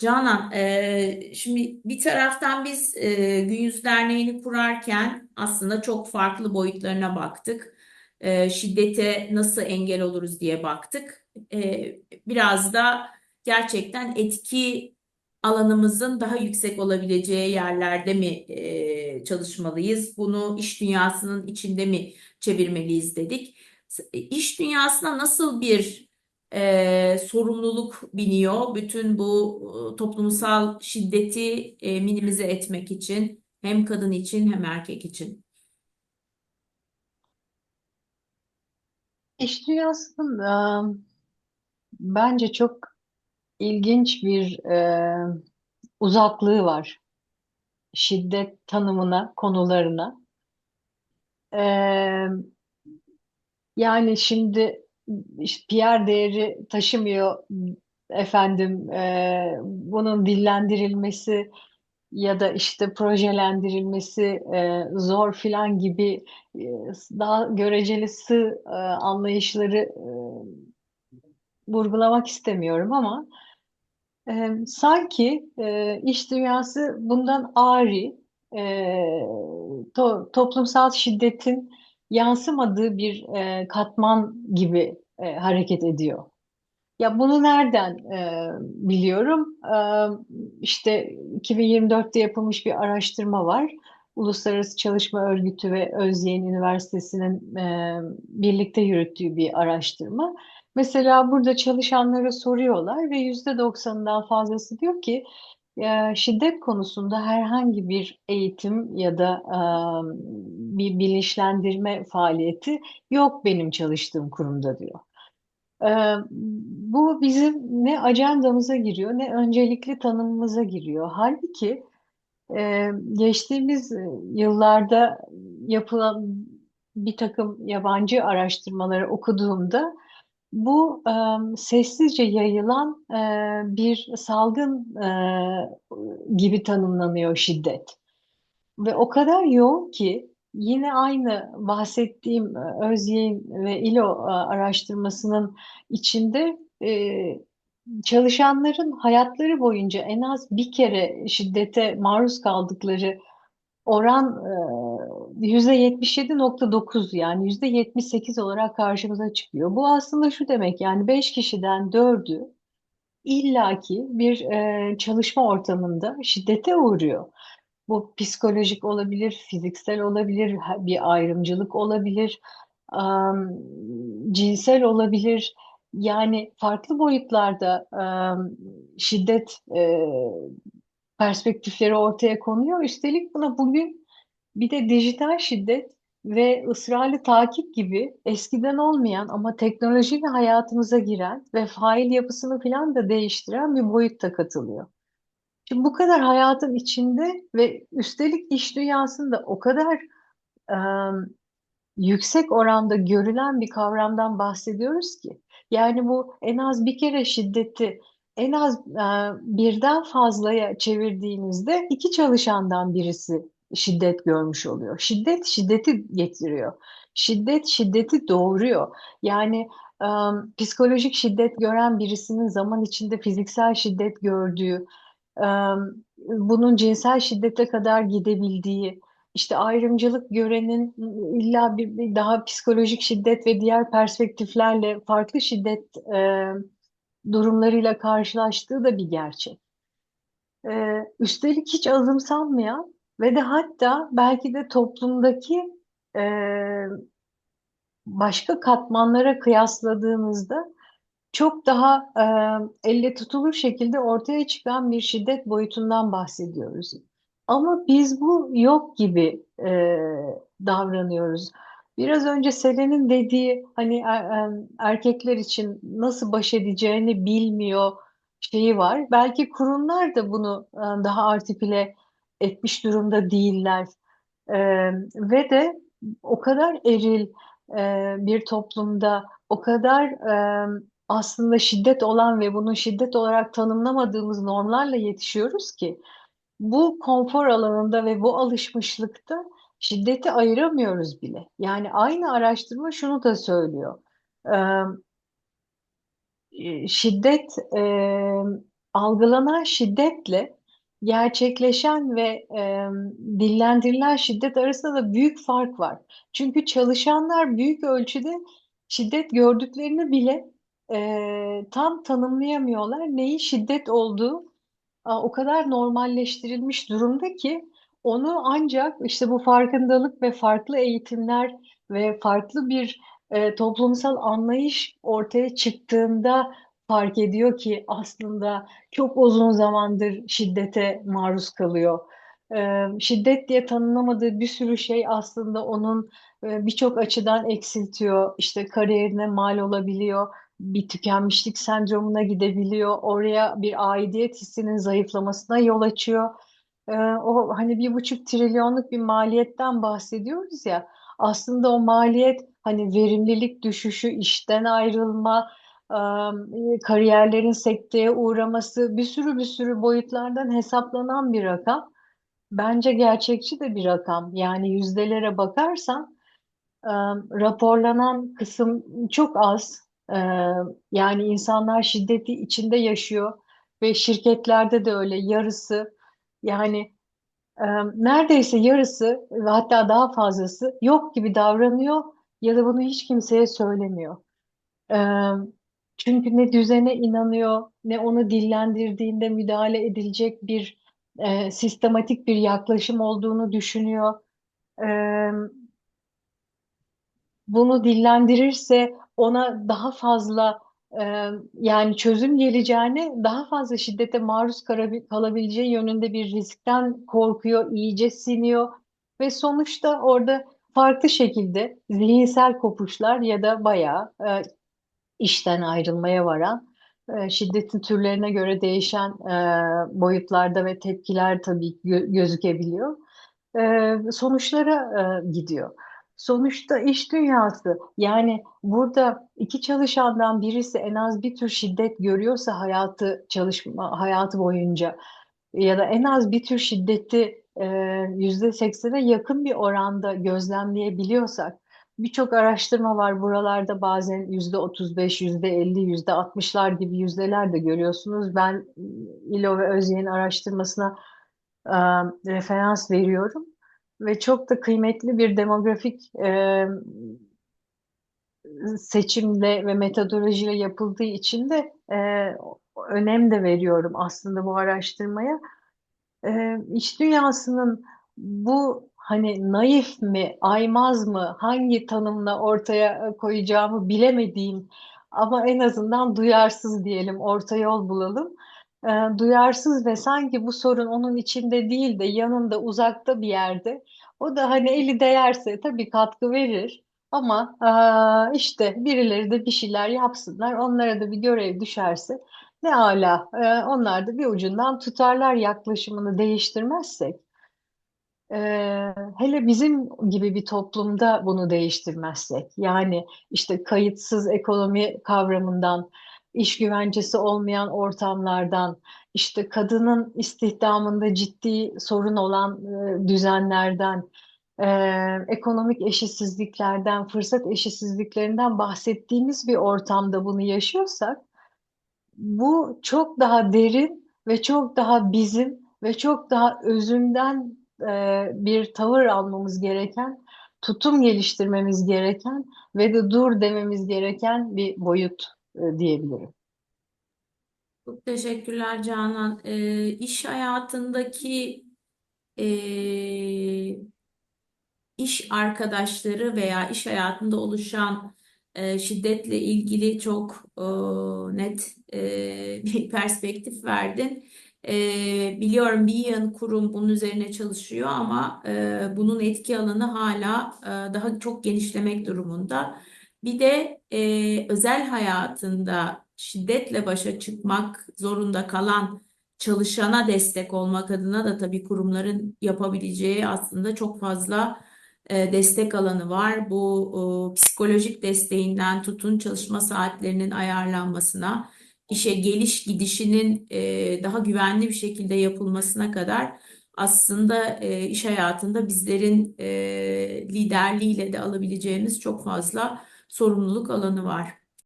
Canan, e, şimdi bir taraftan biz e, Gün Yüzü Derneği'ni kurarken aslında çok farklı boyutlarına baktık. E, şiddete nasıl engel oluruz diye baktık. E, biraz da gerçekten etki alanımızın daha yüksek olabileceği yerlerde mi çalışmalıyız? Bunu iş dünyasının içinde mi çevirmeliyiz dedik. İş dünyasına nasıl bir e, sorumluluk biniyor. Bütün bu e, toplumsal şiddeti e, minimize etmek için hem kadın için hem erkek için. İş dünyasının bence çok ilginç bir e, uzaklığı var şiddet tanımına, konularına. E, yani şimdi işte PR değeri taşımıyor efendim. E, bunun dillendirilmesi ya da işte projelendirilmesi e, zor filan gibi e, daha göreceli sığ e, anlayışları e, vurgulamak istemiyorum ama e, sanki e, iş dünyası bundan ari e, to- toplumsal şiddetin yansımadığı bir e, katman gibi e, hareket ediyor. Ya bunu nereden e, biliyorum? E, işte 2024'te yapılmış bir araştırma var. Uluslararası Çalışma Örgütü ve Özyeğin Üniversitesi'nin e, birlikte yürüttüğü bir araştırma. Mesela burada çalışanlara soruyorlar ve yüzde doksanından fazlası diyor ki e, şiddet konusunda herhangi bir eğitim ya da e, bir bilinçlendirme faaliyeti yok benim çalıştığım kurumda diyor. Ee, bu bizim ne ajandamıza giriyor ne öncelikli tanımımıza giriyor. Halbuki e, geçtiğimiz e, yıllarda yapılan bir takım yabancı araştırmaları okuduğumda bu e, sessizce yayılan e, bir salgın e, gibi tanımlanıyor şiddet. Ve o kadar yoğun ki yine aynı bahsettiğim e, Özyeğin ve İLO e, araştırmasının içinde e, çalışanların hayatları boyunca en az bir kere şiddete maruz kaldıkları oran yüzde 77.9 yani yüzde 78 olarak karşımıza çıkıyor. Bu aslında şu demek yani 5 kişiden 4'ü illaki bir çalışma ortamında şiddete uğruyor. Bu psikolojik olabilir, fiziksel olabilir, bir ayrımcılık olabilir, cinsel olabilir. Yani farklı boyutlarda şiddet e, perspektifleri ortaya konuyor. Üstelik buna bugün bir de dijital şiddet ve ısrarlı takip gibi eskiden olmayan ama teknolojiyle hayatımıza giren ve fail yapısını falan da değiştiren bir boyut da katılıyor. Şimdi bu kadar hayatın içinde ve üstelik iş dünyasında o kadar e, yüksek oranda görülen bir kavramdan bahsediyoruz ki. Yani bu en az bir kere şiddeti en az e, birden fazlaya çevirdiğinizde iki çalışandan birisi şiddet görmüş oluyor. Şiddet şiddeti getiriyor. Şiddet şiddeti doğuruyor. Yani e, psikolojik şiddet gören birisinin zaman içinde fiziksel şiddet gördüğü, bunun cinsel şiddete kadar gidebildiği, işte ayrımcılık görenin illa bir, bir daha psikolojik şiddet ve diğer perspektiflerle farklı şiddet e, durumlarıyla karşılaştığı da bir gerçek. E, üstelik hiç azımsanmayan ve de hatta belki de toplumdaki e, başka katmanlara kıyasladığımızda çok daha e, elle tutulur şekilde ortaya çıkan bir şiddet boyutundan bahsediyoruz. Ama biz bu yok gibi e, davranıyoruz. Biraz önce Selen'in dediği hani er- e, erkekler için nasıl baş edeceğini bilmiyor şeyi var. Belki kurumlar da bunu e, daha artiküle etmiş durumda değiller. E, ve de o kadar eril e, bir toplumda o kadar e, aslında şiddet olan ve bunu şiddet olarak tanımlamadığımız normlarla yetişiyoruz ki bu konfor alanında ve bu alışmışlıkta şiddeti ayıramıyoruz bile. Yani aynı araştırma şunu da söylüyor. Ee, şiddet e, algılanan şiddetle gerçekleşen ve e, dillendirilen şiddet arasında da büyük fark var. Çünkü çalışanlar büyük ölçüde şiddet gördüklerini bile e, tam tanımlayamıyorlar. Neyin şiddet olduğu a, o kadar normalleştirilmiş durumda ki onu ancak işte bu farkındalık ve farklı eğitimler ve farklı bir e, toplumsal anlayış ortaya çıktığında fark ediyor ki aslında çok uzun zamandır şiddete maruz kalıyor. E, şiddet diye tanımlamadığı bir sürü şey aslında onun e, birçok açıdan eksiltiyor. İşte kariyerine mal olabiliyor, bir tükenmişlik sendromuna gidebiliyor. Oraya bir aidiyet hissinin zayıflamasına yol açıyor. E, o hani bir buçuk trilyonluk bir maliyetten bahsediyoruz ya. Aslında o maliyet hani verimlilik düşüşü, işten ayrılma, e, kariyerlerin sekteye uğraması bir sürü bir sürü boyutlardan hesaplanan bir rakam. Bence gerçekçi de bir rakam. Yani yüzdelere bakarsan e, raporlanan kısım çok az. E, yani insanlar şiddeti içinde yaşıyor ve şirketlerde de öyle yarısı yani e, neredeyse yarısı ve hatta daha fazlası yok gibi davranıyor ya da bunu hiç kimseye söylemiyor. E, çünkü ne düzene inanıyor ne onu dillendirdiğinde müdahale edilecek bir e, sistematik bir yaklaşım olduğunu düşünüyor. E, bunu dillendirirse ona daha fazla e, yani çözüm geleceğine daha fazla şiddete maruz kalabileceği yönünde bir riskten korkuyor, iyice siniyor ve sonuçta orada farklı şekilde zihinsel kopuşlar ya da bayağı e, işten ayrılmaya varan e, şiddetin türlerine göre değişen e, boyutlarda ve tepkiler tabii gö- gözükebiliyor. E, sonuçlara e, gidiyor. Sonuçta iş dünyası yani burada iki çalışandan birisi en az bir tür şiddet görüyorsa hayatı çalışma hayatı boyunca ya da en az bir tür şiddeti e, yüzde seksene yakın bir oranda gözlemleyebiliyorsak birçok araştırma var buralarda bazen yüzde otuz beş, yüzde elli, yüzde altmışlar gibi yüzdeler de görüyorsunuz. Ben ıı, İlo ve Özyeğin araştırmasına e, referans veriyorum ve çok da kıymetli bir demografik e, seçimle ve metodolojiyle yapıldığı için de e, önem de veriyorum aslında bu araştırmaya. E, iş dünyasının bu hani naif mi, aymaz mı, hangi tanımla ortaya koyacağımı bilemediğim ama en azından duyarsız diyelim, orta yol bulalım. E, duyarsız ve sanki bu sorun onun içinde değil de yanında, uzakta bir yerde. O da hani eli değerse tabii katkı verir. Ama e, işte birileri de bir şeyler yapsınlar, onlara da bir görev düşerse ne ala. E, onlar da bir ucundan tutarlar yaklaşımını değiştirmezsek. Ee, hele bizim gibi bir toplumda bunu değiştirmezsek, yani işte kayıtsız ekonomi kavramından, iş güvencesi olmayan ortamlardan, işte kadının istihdamında ciddi sorun olan e, düzenlerden, e, ekonomik eşitsizliklerden, fırsat eşitsizliklerinden bahsettiğimiz bir ortamda bunu yaşıyorsak, bu çok daha derin ve çok daha bizim ve çok daha özünden e, bir tavır almamız gereken, tutum geliştirmemiz gereken ve de dur dememiz gereken bir boyut diyebilirim. Çok teşekkürler Canan. Ee, iş hayatındaki e, iş arkadaşları veya iş hayatında oluşan e, şiddetle ilgili çok e, net e, bir perspektif verdin. E, biliyorum bir yığın kurum bunun üzerine çalışıyor ama e, bunun etki alanı hala e, daha çok genişlemek durumunda. Bir de e, özel hayatında şiddetle başa çıkmak zorunda kalan çalışana destek olmak adına da tabii kurumların yapabileceği aslında çok fazla e, destek alanı var. Bu e, psikolojik desteğinden tutun çalışma saatlerinin ayarlanmasına, işe geliş gidişinin e, daha güvenli bir şekilde yapılmasına kadar aslında e, iş hayatında bizlerin e, liderliğiyle de alabileceğimiz çok fazla sorumluluk alanı var.